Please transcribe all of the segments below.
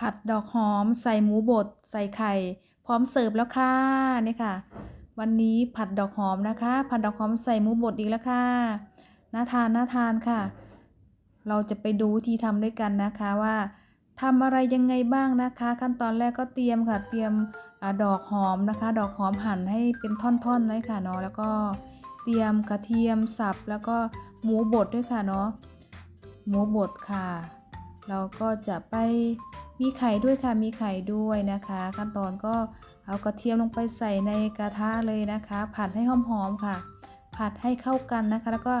ผัดดอกหอม ใส่หมูบด ใส่ไข่ พร้อมเสิร์ฟแล้วค่ะนี่ค่ะ วันนี้ผัดดอกหอมนะคะ ผัดดอกหอมใส่หมูบดอีกแล้วค่ะน่าทานน่าทานค่ะ เราจะไปดูวิธีทำด้วยกันนะคะว่าทำอะไรยังไงบ้างนะคะ ขั้นตอนแรกก็เตรียมค่ะ เตรียมอดอกหอมนะคะ ดอกหอมหั่นให้เป็นท่อนๆเลยค่ะเนาะแล้วก็เตรียมกระเทียมสับแล้วก็หมูบดด้วยค่ะเนาะหมูบดค่ะ เราก็จะไปมีไข่ด้วยค่ะมีไข่ด้วยนะคะ ขั้นตอนก็เอากระเทียมลงไปใส่ในกระทะเลยนะคะ ผัดให้หอมๆค่ะ ผัดให้เข้ากันนะคะ แล้วก็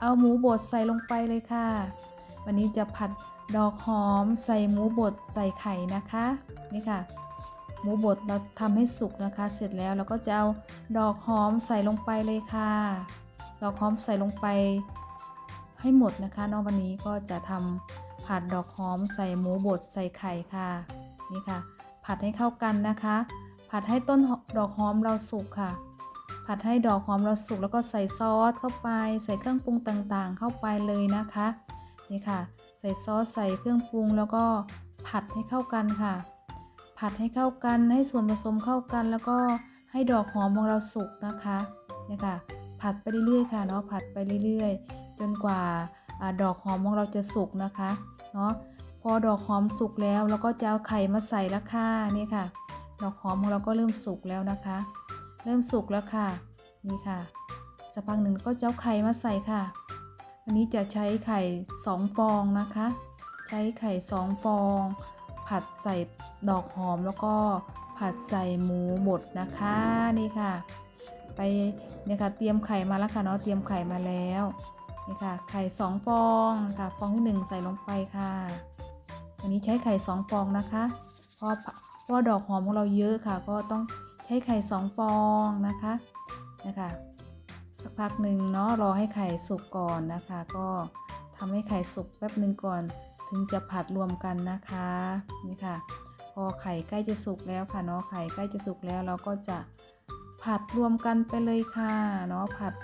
เอาหมูบดใส่ลงไปเลยค่ะ วันนี้จะผัดดอกหอมใส่หมูบดใส่ไข่นะคะนี่ค่ะ หมูบดเราทำให้สุกนะคะ เสร็จแล้วเราก็จะเอาดอกหอมใส่ลงไปเลยค่ะ ดอกหอมใส่ลงไปให้หมดนะคะเนอกวันนี้ก็จะทำ ผัดดอกหอมใส่หมูบดใส่ไข่ค่ะนี่ค่ะ ผัดให้เข้ากันนะคะ ผัดให้ต้นดอกหอมเราสุกค่ะ ผัดให้ดอกหอมเราสุกแล้วก็ใส่ซอสเข้าไป ใส่เครื่องปรุงต่างๆ เข้าไปเลยนะคะนี่ค่ะ ใส่ซอสใส่เครื่องปรุงแล้วก็ผัดให้เข้ากันค่ะ ผัดให้เข้ากันให้ส่วนผสมเข้ากัน แล้วก็ให้ดอกหอมของเราสุกนะคะนี่ค่ะ ผัดไปเรื่อยๆค่ะเนาะผัดไปเรื่อยๆ จนกว่าอาดอกหอมของเราจะสุกนะคะ เนาะพอดอกหอมสุกแล้วเราก็จะเอาไข่มาใส่ละค่ะนี่ค่ะ ดอกหอมของเราก็เริ่มสุกแล้วนะคะ เริ่มสุกแล้วค่ะ นี่ค่ะสักพักหนึ่งก็จะเอาไข่มาใส่ค่ะวันนี้จะใช้ไข่สองฟองนะคะ ใช้ไข่สองฟอง ผัดใส่ดอกหอมแล้วก็ผัดใส่หมูบดนะคะนี่ค่ะ ไปเนี่ยค่ะเตรียมไข่มาแล้วค่ะเนาะเตรียมไข่มาแล้ว นี่ค่ะ ไข่สองฟองค่ะฟองที่หนึ่งใส่ลงไปค่ะ วันนี้ใช้ไข่สองฟองนะคะเพราะเพราะดอกหอมของเราเยอะค่ะ ก็ต้องใช้ไข่สองฟองนะคะนะคะสักพักหนึ่งเนาะรอให้ไข่สุกก่อนนะคะ ก็ทำให้ไข่สุกแป๊บหนึ่งก่อน ถึงจะผัดรวมกันนะคะนี่ค่ะ พอไข่ใกล้จะสุกแล้วค่ะเนาะไข่ใกล้จะสุกแล้วเราก็จะผัดรวมกันไปเลยค่ะเนาะผัด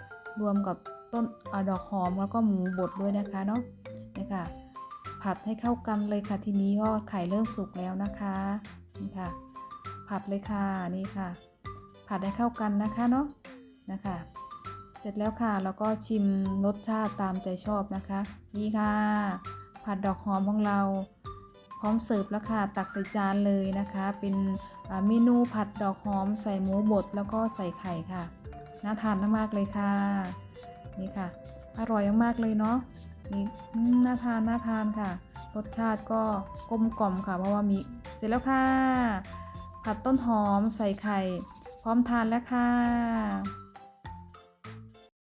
รวมกับ ต้นอดอกหอมแล้วก็หมูบดด้วยนะคะเนาะนี่ค่ะ ผัดให้เข้ากันเลยค่ะทีนี้ก็ไข่เริ่มสุกแล้วนะคะนี่ค่ะ ผัดเลยค่ะนี่ค่ะ ผัดให้เข้ากันนะคะเนาะนะคะเสร็จแล้วค่ะแล้วก็ชิมรสชาติตามใจชอบนะคะ นี่ค่ะ ผัดดอกหอมของเราพร้อมเสิร์ฟแล้วค่ะตักใส่จานเลยนะคะ เป็นเมนูผัดดอกหอมใส่หมูบดแล้วก็ใส่ไข่ค่ะน่าทานมากๆเลยค่ะ นี่ค่ะ อร่อยมากๆเลยเนาะนี่น่าทานน่าทานค่ะ รสชาติก็กลมกล่อมค่ะ เพราะว่ามีเสร็จแล้วค่ะ ผัดต้นหอมใส่ไข่ พร้อมทานแล้วค่ะ